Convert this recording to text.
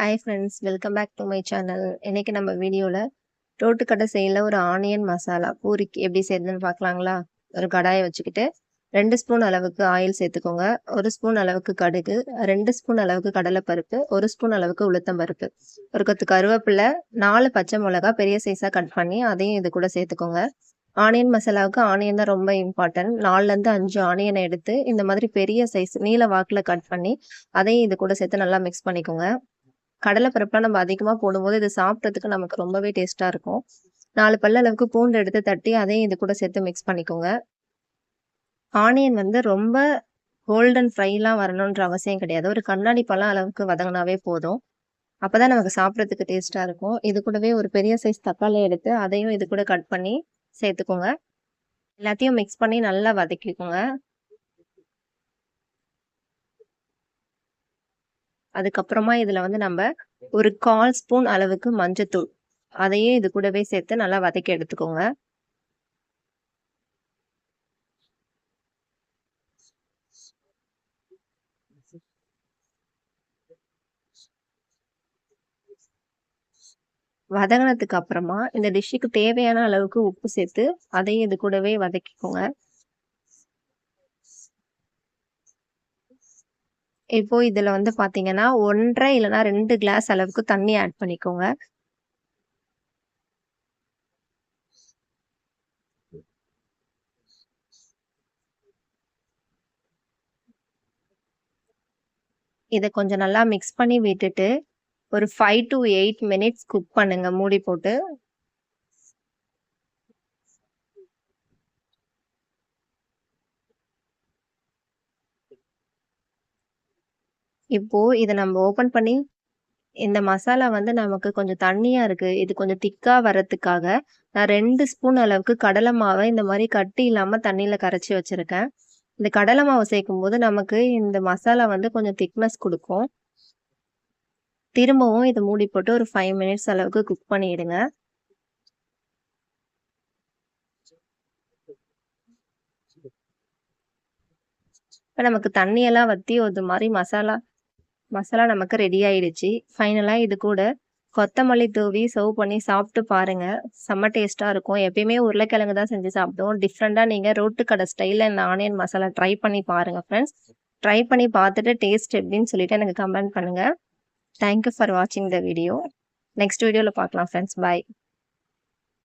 Hi friends welcome back to my channel இன்னைக்கு நம்ம வீடியோவில் ரோட்டுக்கடை சைடில் ஒரு ஆனியன் மசாலா. பூரிக்கு எப்படி செய்யுதுன்னு பார்க்கலாங்களா? ஒரு கடாயை வச்சுக்கிட்டு ரெண்டு ஸ்பூன் அளவுக்கு ஆயில் சேர்த்துக்கோங்க. ஒரு ஸ்பூன் அளவுக்கு கடுகு ரெண்டு ஸ்பூன் அளவுக்கு கடலைப்பருப்பு ஒரு ஸ்பூன் அளவுக்கு உளுத்தம் பருப்பு. ஒரு கொத்து கருவேப்பிலை நாலு பச்சை மிளகா பெரிய சைஸாக கட் பண்ணி அதையும் இது கூட சேர்த்துக்கோங்க. ஆனியன் மசாலாவுக்கு ஆனியன் தான் ரொம்ப இம்பார்ட்டன்ட் நாலுலேருந்து அஞ்சு ஆனியனை எடுத்து இந்த மாதிரி பெரிய சைஸ் நீல வாக்கில் கட் பண்ணி அதையும் இது கூட சேர்த்து நல்லா மிக்ஸ் பண்ணிக்கோங்க. கடலை நம்ம அதிகமாக போடும்போது இது சாப்பிட்றதுக்கு நமக்கு ரொம்பவே டேஸ்ட்டாக இருக்கும். நாலு பல்ல அளவுக்கு பூண்டு எடுத்து தட்டி அதையும் இது கூட சேர்த்து மிக்ஸ் பண்ணிக்கோங்க. ஆனியன் வந்து ரொம்ப கோல்டன் ஃப்ரைலாம் வரணுன்ற அவசியம் கிடையாது. ஒரு கண்ணாடி பழம் அளவுக்கு வதங்கினாவே போதும். அப்போதான் நமக்கு சாப்பிட்றதுக்கு டேஸ்ட்டாக இருக்கும். இது கூடவே ஒரு பெரிய சைஸ் தக்காளி எடுத்து அதையும் இது கூட கட் பண்ணி சேர்த்துக்கோங்க. எல்லாத்தையும் மிக்ஸ் பண்ணி நல்லா வதக்கிக்கோங்க. அதுக்கப்புறமா இதில் வந்து நம்ம ஒரு கால் ஸ்பூன் அளவுக்கு மஞ்சத்தூள். அதையும் இது கூடவே சேர்த்து நல்லா வதக்கி எடுத்துக்கோங்க. வதங்கினதுக்கு அப்புறமா இந்த டிஷ்ஷுக்கு தேவையான அளவுக்கு உப்பு சேர்த்து அதையும் இது கூடவே வதக்கிக்கோங்க. இப்போ இதுல வந்து பாத்தீங்கன்னா ஒன்றரை இல்லைனா ரெண்டு கிளாஸ் அளவுக்கு தண்ணி ஆட் பண்ணிக்கோங்க. இதை கொஞ்சம் நல்லா மிக்ஸ் பண்ணி விட்டுட்டு ஒரு five to eight minutes cook பண்ணுங்க. மூடி போட்டு. இப்போ இதை நம்ம ஓப்பன் பண்ணி இந்த மசாலா வந்து நமக்கு கொஞ்சம் தண்ணியாக இருக்குது இது கொஞ்சம் திக்காக வர்றதுக்காக நான் ரெண்டு ஸ்பூன் அளவுக்கு கடலை மாவை இந்த மாதிரி கட்டி இல்லாமல் தண்ணியில் கரைச்சி வச்சுருக்கேன். இந்த கடலை மாவு சேர்க்கும் போது நமக்கு இந்த மசாலா வந்து கொஞ்சம் திக்னஸ் கொடுக்கும். திரும்பவும் இதை மூடி போட்டு ஒரு ஃபைவ் மினிட்ஸ் அளவுக்கு குக் பண்ணிடுங்க. இப்போ நமக்கு தண்ணியெல்லாம் வற்றி ஒரு மாதிரி மசாலா மசாலா நமக்கு ரெடி ஆயிடுச்சு. ஃபைனலாக இது கூட கொத்தமல்லி தூவி சர்வ் பண்ணி சாப்பிட்டு பாருங்கள் செம்ம டேஸ்ட்டாக இருக்கும். எப்பயுமே உருளைக்கிழங்கு தான் செஞ்சு சாப்பிடுவோம். டிஃப்ரெண்ட்டாக நீங்கள் ரோட்டு கடை ஸ்டைலில் இந்த ஆனியன் மசாலா ட்ரை பண்ணி பாருங்கள் ஃப்ரெண்ட்ஸ் ட்ரை பண்ணி பார்த்துட்டு டேஸ்ட் எப்படின்னு சொல்லிட்டு எனக்கு கமெண்ட் பண்ணுங்கள் தேங்க்யூ ஃபார் வாட்சிங் த வீடியோ நெக்ஸ்ட் வீடியோவில் பார்க்கலாம் ஃப்ரெண்ட்ஸ் பாய்